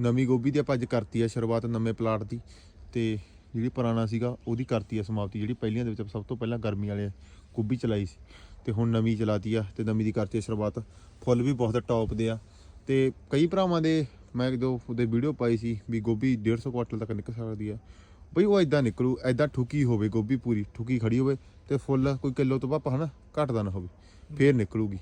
ਨਵੀਂ ਗੋਭੀ ਦੀ ਆਪਾਂ ਅੱਜ ਕਰਤੀ ਆ ਸ਼ੁਰੂਆਤ ਨਵੇਂ ਪਲਾਟ ਦੀ ਤੇ ਜਿਹੜੀ ਪੁਰਾਣਾ ਸੀਗਾ ਉਹਦੀ ਕਰਤੀ ਆ ਸਮਾਪਤੀ ਜਿਹੜੀ ਪਹਿਲੀਆਂ ਦੇ ਵਿੱਚ ਸਭ ਤੋਂ ਪਹਿਲਾਂ ਗਰਮੀ ਵਾਲੇ ਗੋਭੀ ਚਲਾਈ ਸੀ ਤੇ ਹੁਣ ਨਵੀਂ ਚਲਾਤੀ ਆ ਤੇ ਨਵੀਂ ਦੀ ਕਰਤੀ ਆ ਸ਼ੁਰੂਆਤ। ਫੁੱਲ ਵੀ ਬਹੁਤ ਟੌਪ ਦੇ ਆ ਤੇ ਕਈ ਭਰਾਵਾਂ ਦੇ ਮੈਂ ਜਦੋਂ ਉਹਦੇ ਵੀਡੀਓ ਪਾਈ ਸੀ ਵੀ ਗੋਭੀ 150 ਕੁਆਂਟਲ ਤੱਕ ਨਿਕਲ ਸਕਦੀ ਆ ਬਈ ਉਹ ਇਦਾਂ ਨਿਕਲੂ ਇਦਾਂ ਠੁਕੀ ਹੋਵੇ ਗੋਭੀ ਪੂਰੀ ਠੁਕੀ ਖੜੀ ਹੋਵੇ ਤੇ ਫੁੱਲ ਕੋਈ ਕਿਲੋ ਤੋਂ ਵੱਧ ਹਨਾ ਘਟਦਾ ਨਾ ਹੋਵੇ ਫੇਰ ਨਿਕਲੂਗੀ।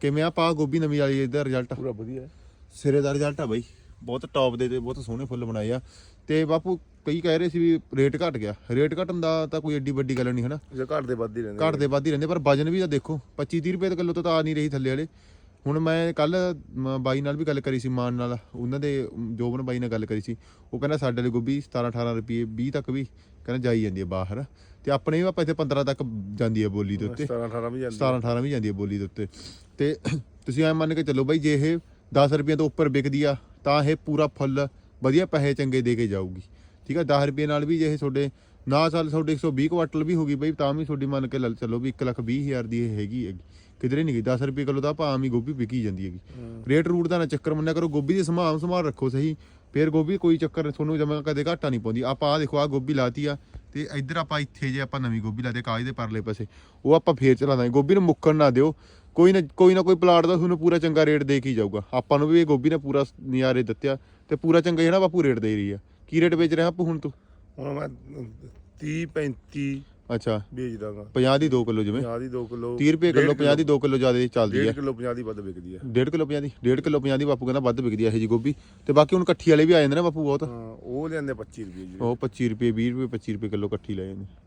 ਕਿਵੇਂ ਆ ਪਾ ਗੋਭੀ ਨਵੀਂ ਵਾਲੀ ਇਹਦਾ ਰਿਜ਼ਲਟ ਪੂਰਾ ਵਧੀਆ। ਸਿਰੇ ਦਾ ਰਿਜ਼ਲਟ ਆ ਬਾਈ। ਬਹੁਤ ਟੌਪ ਦੇ ਤੇ ਬਹੁਤ ਸੋਹਣੇ ਫੁੱਲ ਬਣਾਏ ਆ। ਤੇ ਬਾਪੂ ਕਈ ਕਹਿ ਰਹੇ ਸੀ ਵੀ ਰੇਟ ਘਟ ਗਿਆ। ਰੇਟ ਘਟਣ ਦਾ ਤਾਂ ਕੋਈ ਏਡੀ ਵੱਡੀ ਗੱਲ ਨਹੀਂ ਹਨਾ? ਜੇ ਘੱਟ ਦੇ ਵੱਧ ਹੀ ਰਹਿੰਦੇ ਘਟ ਦੇ ਵੱਧ ਹੀ ਰਹਿੰਦੇ ਪਰ ਵਜਨ ਵੀ ਤਾਂ ਦੇਖੋ 25 30 ਰੁਪਏ ਕਿਲੋ ਤੋਂ ਤਾਂ ਆ ਨਹੀਂ ਰਹੀ ਥੱਲੇ ਵਾਲੇ। ਹੁਣ ਮੈਂ ਕੱਲ ਬਾਈ ਨਾਲ ਵੀ ਗੱਲ ਕਰੀ ਸੀ ਮਾਨ ਨਾਲ। ਉਹਨਾਂ ਦੇ ਜੋਬਨ ਬਾਈ ਨਾਲ ਗੱਲ ਕਰੀ ਸੀ। ਉਹ ਕਹਿੰਦਾ ਸਾਡੇ ਲਈ ਗੋਭੀ 17 18 ਰੁਪਏ 20 ਤੱਕ ਵੀ ਕਹਿੰਦਾ ਜਾਈ ਜਾਂਦੀ ਹੈ ਬਾਹਰ। ਤੇ ਆਪਣੇ ਵੀ ਆਪਾਂ ਇੱਥੇ 15 ਤੱਕ ਜਾਂਦੀ ਹੈ ਬੋਲੀ ਦੇ ਉੱਤੇ। 17 18 ਵੀ ਜਾਂਦੇ 17 18 ਵੀ ਜਾਂਦੀ ਹੈ ਬੋਲੀ ਦੇ ਉੱਤੇ। ਤੇ ਤੁਸੀਂ ਐ ਮੰਨ ਕੇ ਚੱਲੋ ਬਾਈ ਜੇ ਇਹ 10 ਰੁਪਏ ਤੋਂ ਉੱਪਰ ਵਿਕਦੀ ਆ ਤਾਂ ਇਹ ਪੂਰਾ ਫੁੱਲ ਵਧੀਆ ਪੈਸੇ ਚੰਗੇ ਦੇ ਕੇ ਜਾਊਗੀ। ਠੀਕ ਆ 10 ਰੁਪਏ ਨਾਲ ਵੀ ਜੇ ਇਹ ਤੁਹਾਡੇ ਨਾ ਚੱਲ ਤੁਹਾਡੇ 120 ਕੁਆਟਲ ਵੀ ਹੋਗੀ ਬਈ ਤਾਂ ਵੀ ਤੁਹਾਡੀ ਮੰਨ ਕੇ ਚੱਲੋ ਵੀ 1 ਲੱਖ 20 ਹਜ਼ਾਰ ਦੀ ਇਹ ਹੈਗੀ ਹੈਗੀ। ਕਿਧਰੇ ਨਹੀਂ ਗਈ 10 ਰੁਪਏ ਕਿਲੋ ਤਾਂ ਆਪਾਂ ਆਮ ਹੀ ਗੋਭੀ ਵਿਕੀ ਜਾਂਦੀ ਹੈਗੀ। ਰੇਟ ਰੂਟ ਦਾ ਨਾ ਚੱਕਰ ਮੰਨਿਆ ਕਰੋ ਗੋਭੀ ਦੀ ਸੰਭਾਲ ਸੰਭਾਲ ਰੱਖੋ ਸਹੀ। ਫੇਰ ਗੋਭੀ ਕੋਈ ਚੱਕਰ ਤੁਹਾਨੂੰ ਜਮਾ ਕਦੇ ਘਾਟਾ ਨਹੀਂ ਪਾਉਂਦੀ। ਆਪਾਂ ਆ ਦੇਖੋ ਆ ਗੋਭੀ ਲਾਤੀ ਆ ਤੇ ਇੱਧਰ ਆਪਾਂ ਇੱਥੇ ਜੇ ਆਪਾਂ ਨਵੀਂ ਗੋਭੀ ਲਾਦੇ ਕਾਜ ਦੇ ਪਰਲੇ ਪਾਸੇ ਉਹ ਆਪਾਂ ਫੇਰ ਚਲਾ ਦਾਂਗੇ। ਗੋਭੀ ਨੂੰ ਮੁੱਕਣ ਨਾ ਦਿਓ। ਕੋਈ ਨਾ ਕੋਈ ਨਾ ਕੋਈ ਪਲਾਟ ਦਾ ਤੁਹਾਨੂੰ ਪੂਰਾ ਚੰਗਾ ਰੇਟ ਦੇ ਕੇ ਹੀ ਜਾਊਗਾ। ਆਪਾਂ ਨੂੰ ਵੀ ਇਹ ਗੋਭੀ ਨੇ ਪੂਰਾ ਨਿਆਰੇ ਦਿੱਤਿਆ ਤੇ ਪੂਰਾ ਚੰਗਾ ਜਿਹੜਾ ਬਾਪੂ ਰੇਟ ਦੇ ਰਹੀ ਆ। ਕੀ ਰੇਟ ਵੇਚ ਰਿਹਾ ਆਪੂ ਹੁਣ ਤੂੰ? ਹੁਣ ਮੈਂ 30 35 ਅੱਛਾ। ਵੇਚਦਾਗਾ 50 ਦੀ 2 ਕਿਲੋ ਜਿਵੇਂ। 50 ਦੀ 2 ਕਿਲੋ 30 ਰੁਪਏ ਕਿਲੋ 50 ਦੀ 2 ਕਿਲੋ ਜ਼ਿਆਦਾ ਚੱਲਦੀ 1.5 ਹੈ ਕਿਲੋ 50 ਦੀ ਵੱਧ ਵਿਕਦੀ ਹੈ 1.5 ਕਿਲੋ 50 ਦੀ 1.5 ਕਿਲੋ 50 ਦੀ ਬਾਪੂ ਕਹਿੰਦਾ ਵੱਧ ਵਿਕਦੀ ਹੈ ਇਹ ਜੀ ਗੋਭੀ। ਤੇ ਬਾਕੀ ਹੁਣ ਇਕੱਠੀ ਵਾਲੇ ਵੀ ਆ ਜਾਂਦੇ ਨੇ ਬਾਪੂ ਬਹੁਤ। ਹਾਂ ਉਹ ਲੈਂਦੇ 25 ਰੁਪਏ ਜੀ। ਉਹ 25 ਰੁਪਏ 20 ਰੁਪਏ 25 ਰੁਪਏ ਕਿਲੋ ਇਕੱਠੀ ਲੈ ਜਾਂਦੇ।